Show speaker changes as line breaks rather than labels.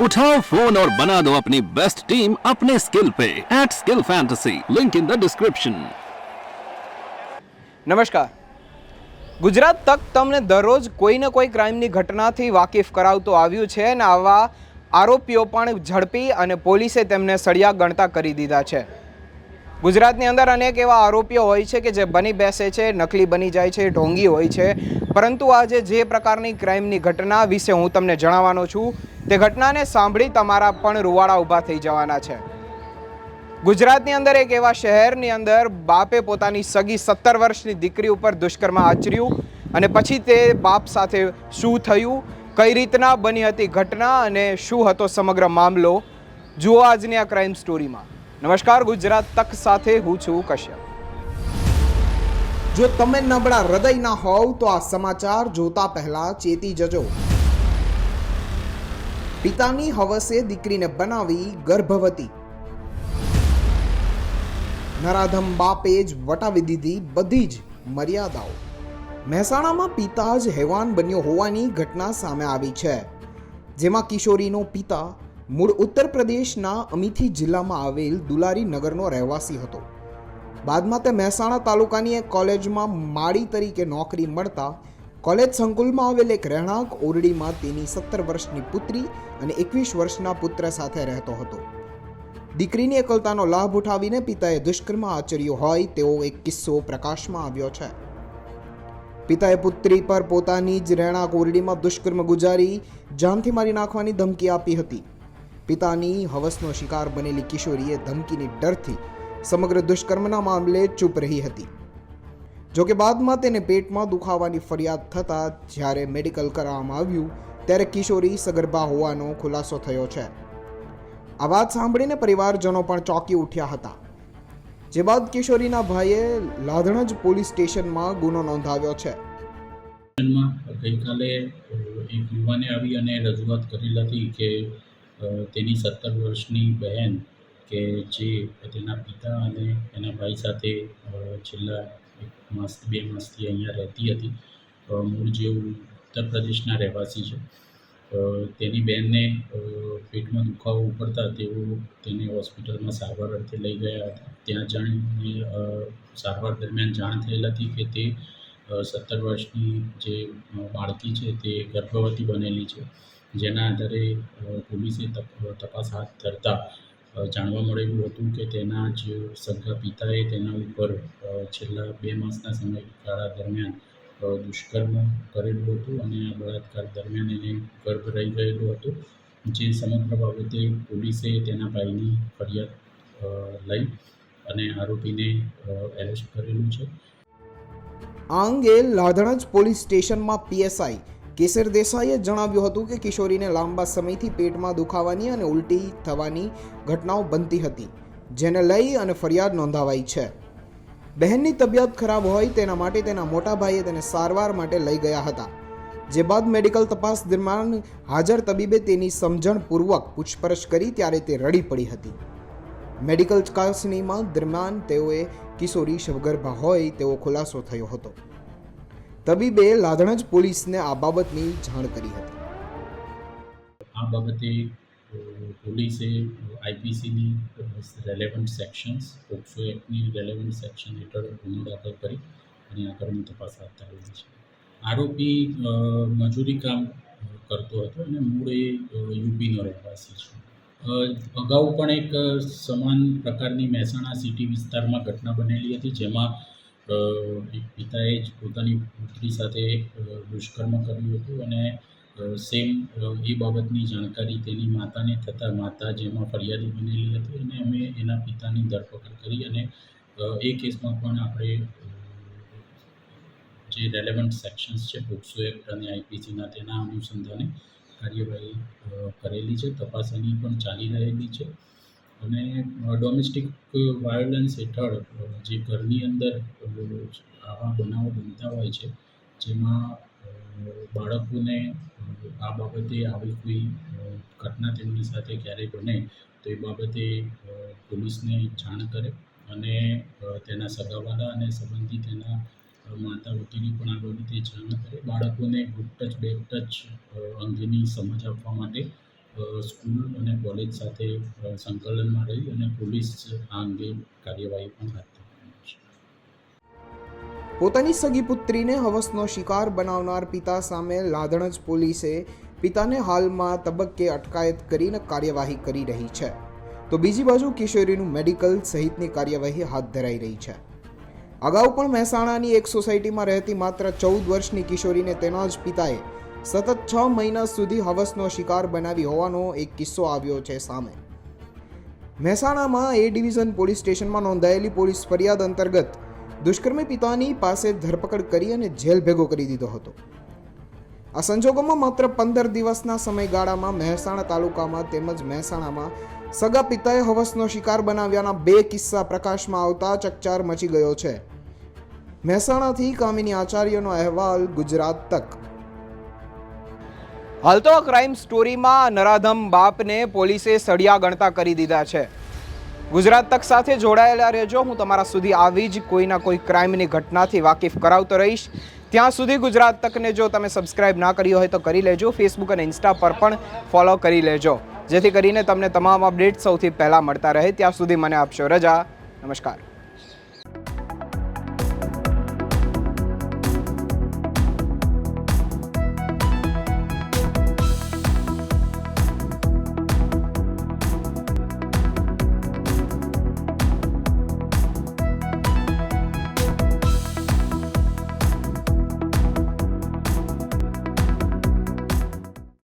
उठाओ फोन और बना दो अपनी बेस्ट टीम अपने स्किल पे at skill fantasy link in the description
નમસ્કાર ગુજરાત તક તમને દરરોજ કોઈને કોઈ ક્રાઇમની ઘટનાથી વાકેફ કરાવતું આવ્યું છે અને આવા આરોપીઓ પણ ઝડપી અને પોલીસે તેમને સળિયા ગણતા કરી દીધા છે ગુજરાતની અંદર અનેક એવા આરોપીઓ હોય છે કે જે બની બેસે છે નકલી બની જાય છે ઢોંગી હોય છે પરંતુ આજે જે પ્રકારની ક્રાઇમની ઘટના વિશે હું તમને જણાવવાનો છું તે ઘટનાને સાંભળી તમારા પણ રૂવાડા ઊભા થઈ જવાના છે. ગુજરાતની અંદર એક એવા શહેરની અંદર બાપે પોતાની સગી સત્તર વર્ષની દીકરી ઉપર દુષ્કર્મ આચર્યું અને પછી તે બાપ સાથે શું થયું, કઈ રીતના બની હતી ઘટના અને શું હતો સમગ્ર મામલો, જુઓ આજની આ ક્રાઇમ સ્ટોરીમાં નમસ્કાર, ગુજરાત તક સાથે હું છું કશ્યપ. જો તમે નબળા હૃદયના હોવ તો આ સમાચાર જોતા પહેલા ચેતી જજો. પિતાની હવસે દીકરીને બનાવી ગર્ભવતી. નરાધમ બાપે જ વટાવી દીધી બધી જ મર્યાદાઓ. મહેસાણામાં પિતા જ હેવાન બન્યો હોવાની ઘટના સામે આવી છે. જેમાં કિશોરીનો પિતા મૂળ ઉત્તર પ્રદેશના અમીથી જિલ્લામાં આવેલ દુલારી નગરનો રહેવાસી હતો. બાદમાં તે મહેસાણા તાલુકાની એક કોલેજમાં માળી તરીકે નોકરી મળતા કોલેજ સંકુલમાં આવેલ એક રહેણાંક ઓરડીમાં તેની સત્તર વર્ષની પુત્રી અને એકવીસ વર્ષના પુત્ર સાથે રહેતો હતો. દીકરીની એકલતાનો લાભ ઉઠાવીને પિતાએ દુષ્કર્મ આચર્યો હોય તેવો એક કિસ્સો પ્રકાશમાં આવ્યો છે. પિતાએ પુત્રી પર પોતાની જ રહેણાંક ઓરડીમાં દુષ્કર્મ ગુજારી જાનથી મારી નાખવાની ધમકી આપી હતી. પિતાની હવસનો શિકાર બનેલી કિશોરીએ ધમકીની ડરથી સમગ્ર દુષ્કર્મના મામલે ચૂપ રહી હતી. જોકે બાદમાં તેને પેટમાં દુખાવાની ફરિયાદ થતાં જ્યારે મેડિકલ કરાવવામાં આવ્યું, ત્યારે કિશોરી સગર્ભા હોવાનો ખુલાસો થયો છે. આ વાત સાંભળીને પરિવારજનો પણ ચોંકી ઉઠ્યા હતા. જે બાદ કિશોરીના ભાઈએ લાધણજ પોલીસ સ્ટેશનમાં ગુનો નોંધાવ્યો છે.
ગઈકાલે એક યુવાને આવી અને રજૂઆત કરેલ હતી કે તેની સત્તર વર્ષની બહેન કે જે તેના પિતા અને એના ભાઈ સાથે છેલ્લા એક માસ બે માસથી અહીંયા રહેતી હતી. મૂળ જેવું ઉત્તર પ્રદેશના રહેવાસી છે. તેની બહેનને પેટમાં દુખાવો ઉપડતા તેઓ તેને હોસ્પિટલમાં સારવાર અર્થે લઈ ગયા હતા. ત્યાં જાણીને સારવાર દરમિયાન જાણ થયેલ હતી કે તે સત્તર વર્ષની જે બાળકી છે તે ગર્ભવતી બનેલી છે. જેના આધારે પોલીસે તપાસ હાથ ધરતા જાણવા મળેલું હતું કે તેના જ સગા પિતાએ તેના ઉપર છેલ્લા બે માસના સમયગાળા દરમિયાન દુષ્કર્મ કરેલું હતું અને આ બળાત્કાર દરમિયાન એને ગર્ભ રહી ગયેલો હતો. જે સમગ્ર બાબતે પોલીસે તેના ભાઈની ફરિયાદ લઈ અને આરોપીને એરેસ્ટ કરેલું છે.
આ અંગે લાધણજ પોલીસ સ્ટેશનમાં પીએસઆઈ કેસર દેસાઈએ જણાવ્યું હતું કે કિશોરીને લાંબા સમયથી પેટમાં દુખાવાની અને ઉલટી થવાની ઘટનાઓ બનતી હતી, જેને લઈ અને ફરિયાદ નોંધાવાઈ છે. બહેનની તબિયત ખરાબ હોય તેના માટે તેના મોટા ભાઈએ તેને સારવાર માટે લઈ ગયા હતા, જે બાદ મેડિકલ તપાસ દરમિયાન હાજર તબીબે તેની સમજણપૂર્વક પૂછપરછ કરી ત્યારે તે રડી પડી હતી. મેડિકલ ચકાસણીમાં દરમિયાન તેઓએ કિશોરી શવગર્ભા હોય તેવો ખુલાસો થયો હતો. તબીબે લાધણજ પોલીસને આ બાબતની જાણ કરી હતી.
આ બાબતે પોલીસે આઈપીસીની રેલેવન્ટ સેક્શન્સ પોક્સો એક્ટની રેલેવન્ટ સેક્શન હેઠળ ગુનો દાખલ કરી અને આગળની તપાસ હાથ ધરેલી છે. આરોપી મજૂરી કામ કરતો હતો અને મૂળ એ યુપીનો રહેવાસી છે. અગાઉ પણ એક સમાન પ્રકારની મહેસાણા સિટી વિસ્તારમાં ઘટના બનેલી હતી જેમાં એક પિતાએ જ પોતાની પુત્રી સાથે દુષ્કર્મ કર્યું હતું અને સેમ એ બાબતની જાણકારી તેની માતાને થતાં માતા જેમાં ફરિયાદી બનેલી હતી અને અમે એના પિતાની ધરપકડ કરી અને એ કેસમાં પણ આપણે જે રેલેવન્ટ સેક્શન્સ છે પોક્સો એક્ટ અને આઈપીસીના તેના અનુસંધાને કાર્યવાહી કરેલી છે, તપાસ એની પણ ચાલી રહેલી છે. અને ડોમેસ્ટિક વાયોલન્સ હેઠળ જે ઘરની અંદર આવા બનાવો બનતા હોય છે, જેમાં બાળકોને આ બાબતે આવી કોઈ ઘટના તેમની સાથે ક્યારેય બને, તો એ બાબતે પોલીસને જાણ કરે અને તેના સગાવાલા અને સંબંધિત તેના માતા વતીની પણ આ બાબતે જાણ કરે. બાળકોને ગુડ ટચ બેડ ટચ અંગેની સમજ આપવા માટે સ્કૂલ અને કોલેજ સાથે સંકલનમાં રહી અને પોલીસ આ અંગે કાર્યવાહી પણ હાથ
પોતાની સગી પુત્રીને હવસનો શિકાર બનાવનાર પિતા સામે લાધણજ પોલીસે પિતાને હાલમાં તબક્કે અટકાયત કરીને કાર્યવાહી કરી રહી છે. તો બીજી બાજુ કિશોરીનું મેડિકલ સહિતની કાર્યવાહી હાથ ધરાઈ રહી છે. અગાઉ પણ મહેસાણાની એક સોસાયટીમાં રહેતી માત્ર ચૌદ વર્ષની કિશોરીને તેના જ પિતાએ સતત છ મહિના સુધી હવસનો શિકાર બનાવી હોવાનો એક કિસ્સો આવ્યો છે સામે. મહેસાણામાં એ ડિવિઝન પોલીસ સ્ટેશનમાં નોંધાયેલી પોલીસ ફરિયાદ અંતર્ગત દુષ્કર્મી પિતાની પાસે ધરપકડ કરી અને જેલ ભેગો કરી દીધો હતો. આ સંજોગોમાં માત્ર પંદર દિવસના સમયગાળામાં મહેસાણા તાલુકામાં તેમજ મહેસાણામાં સગા પિતાએ હવસનો શિકાર બનાવ્યાના બે કિસ્સા પ્રકાશમાં આવતા ચકચાર મચી ગયો છે. મહેસાણાથી કામિની આચાર્યનો અહેવાલ ગુજરાત તક. હાલ તો ક્રાઇમ સ્ટોરીમાં નરાધમ બાપને પોલીસે સળિયા ગણતા કરી દીધા છે. ગુજરાત તક સાથે જોડાયેલા રહેજો. હું તમારા સુધી આવી જ કોઈના કોઈ ક્રાઇમની ઘટનાથી વાકેફ કરાવતો રહીશ. ત્યાં સુધી ગુજરાત તકને જો તમે સબસ્ક્રાઇબ ના કરી હોય તો કરી લેજો. ફેસબુક અને ઇન્સ્ટા પર પણ ફોલો કરી લેજો. જેથી કરીને તમને તમામ અપડેટ સૌથી પહેલાં મળતા રહે. ત્યાં સુધી મને આપશો રજા. નમસ્કાર.